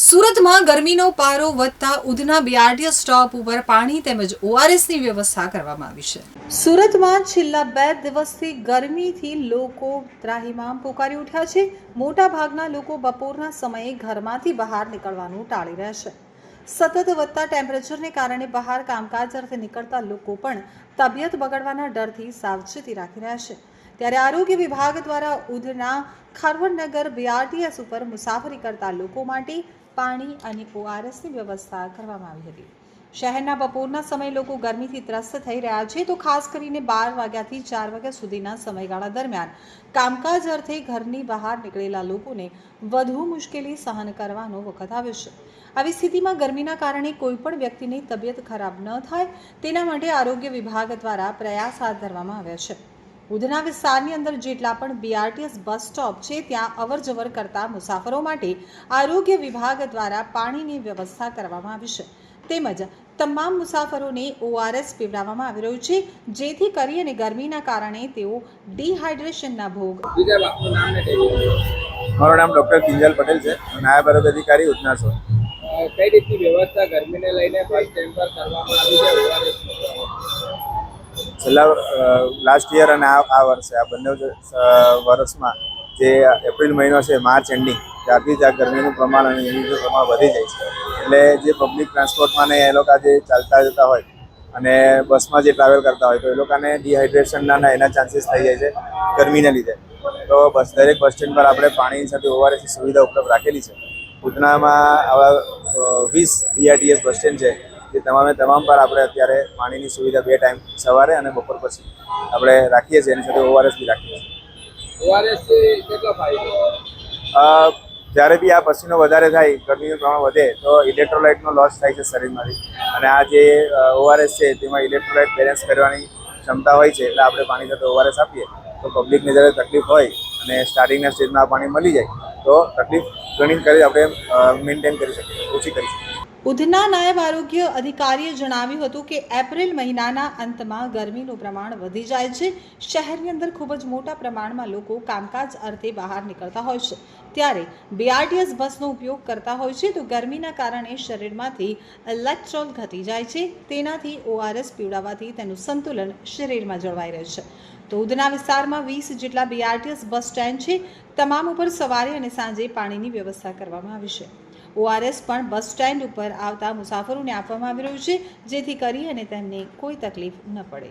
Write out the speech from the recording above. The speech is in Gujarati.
સુરતમાં ગરમીનો પારો વધતા ઉધના બીઆરટીએસ સ્ટોપ ઉપર પાણી તેમજ ઓઆરએસની વ્યવસ્થા કરવામાં આવી છે. સુરતમાં છેલ્લા બે દિવસથી ગરમીથી લોકો ત્રાહીમામ પોકારી ઉઠ્યા છે. મોટા ભાગના લોકો બપોરના સમયે ઘરમાંથી બહાર નીકળવાનું ટાળી રહ્યા છે. સતત વધતા ટેમ્પરેચરને કારણે બહાર કામકાજ અર્થે નીકળતા લોકો પણ તબિયત બગડવાના ડરથી સાવચેતી રાખી રહ્યા છે. ત્યારે આરોગ્ય વિભાગ દ્વારા ઉધના ખરવડનગર બીઆરટીએસ ઉપર મુસાફરી કરતા લોકો માટે પાણી અને ઓઆરએસની વ્યવસ્થા કરવામાં આવી હતી. શહેરના બપોરના સમયે લોકો ગરમીથી ત્રસ્ત થઈ રહ્યા છે તો ખાસ કરીને બાર વાગ્યાથી ચાર વાગ્યા સુધીના સમયગાળા દરમિયાન કામકાજ અર્થે ઘરની બહાર નીકળેલા લોકોને વધુ મુશ્કેલી સહન કરવાનો વખત આવ્યો છે. આવી સ્થિતિમાં ગરમીના કારણે કોઈપણ વ્યક્તિની તબિયત ખરાબ ન થાય તેના માટે આરોગ્ય વિભાગ દ્વારા પ્રયાસ હાથ ધરવામાં આવ્યા છે. ઉધના વિસ્તારની અંદર જેટલા પણ બીઆરટીએસ બસ સ્ટોપ છે ત્યાં અવર જવર કરતા મુસાફરો માટે આરોગ્ય વિભાગ દ્વારા પાણીની વ્યવસ્થા કરવામાં આવી છે. તેમજ તમામ મુસાફરોને ઓઆરએસ પીવડાવવામાં આવી રહ્યું છે જેથી કરી અને ગરમીના કારણે તેઓ ડિહાઇડ્રેશનના ભોગ મારું નામ ડૉક્ટર કિંજલ પટેલ છે નાયબ આરોગ્ય અધિકારી ઉધના છું કઈ રીતની વ્યવસ્થા ગરમીને લઈને બસ સ્ટેન્ડ પર કરવામાં આવી છે? છેલ્લા લાસ્ટ યર અને આ આ વર્ષે, આ બંને વર્ષમાં જે એપ્રિલ મહિનો છે, માર્ચ એન્ડિંગ ત્યારથી જ આ ગરમીનું પ્રમાણ અને યુનિટનું પ્રમાણ વધી જાય છે. એટલે જે પબ્લિક ટ્રાન્સપોર્ટમાં ને એ લોકો જે ચાલતા જતા હોય અને બસમાં જે ટ્રાવેલ કરતા હોય, તો એ લોકોને ડિહાઇડ્રેશનના એના ચાન્સીસ થઈ જાય છે, ગરમીને લીધે. તો બસ, દરેક બસ સ્ટેન્ડ પર આપણે પાણીની સાથે ઓઆરએસની સુવિધા ઉપલબ્ધ રાખેલી છે. ઉધનામાં આવા વીસ બીઆરટીએસ બસ સ્ટેન્ડ છે. જે તમામે તમામ પર આપણે અત્યારે પાણીની સુવિધા બે ટાઈમ સવારે અને બપોર પછી આપણે રાખીએ છીએ. એની સાથે ઓઆરએસ બી રાખીએ છીએ. જ્યારે બી આ પસીનો વધારે થાય ગરમીનું પ્રમાણ વધે તો ઇલેક્ટ્રોલાઇટનો લોસ થાય છે શરીરમાંથી. અને આ જે ઓઆરએસ છે તેમાં ઇલેક્ટ્રોલાઇટ બેલેન્સ કરવાની ક્ષમતા હોય છે એટલે આપણે પાણી સાથે ઓઆરએસ આપીએ. તો પબ્લિકને જ્યારે તકલીફ હોય અને સ્ટાર્ટિંગના સ્ટેજમાં આ પાણી મળી જાય તો તકલીફ ઘણી કરી આપણે મેન્ટેન કરી શકીએ ઓછી કરી શકીએ. ઉધના નાયબ આરોગ્ય અધિકારીએ જણાવ્યું હતું કે એપ્રિલ મહિનાના અંતમાં ગરમીનું પ્રમાણ વધી જાય છે. શહેરની અંદર ખૂબ જ મોટા પ્રમાણમાં લોકો કામકાજ અર્થે બહાર નીકળતા હોય છે. ત્યારે બીઆરટીએસ બસનો ઉપયોગ કરતા હોય છે તો ગરમીના કારણે શરીરમાંથી ઇલેક્ટ્રોલ ઘટી જાય છે. તેનાથી ઓઆરએસ પીવડાવવાથી તેનું સંતુલન શરીરમાં જળવાઈ રહે છે. તો ઉધના વિસ્તારમાં વીસ જેટલા બીઆરટીએસ બસ સ્ટેન્ડ છે. તમામ ઉપર સવારે અને સાંજે પાણીની વ્યવસ્થા કરવામાં આવી છે. ઓઆરએસ પણ બસ સ્ટેન્ડ ઉપર આવતા મુસાફરોને આપવામાં આવી રહ્યું છે, જેથી કરી અને તેમને કોઈ તકલીફ ન પડે.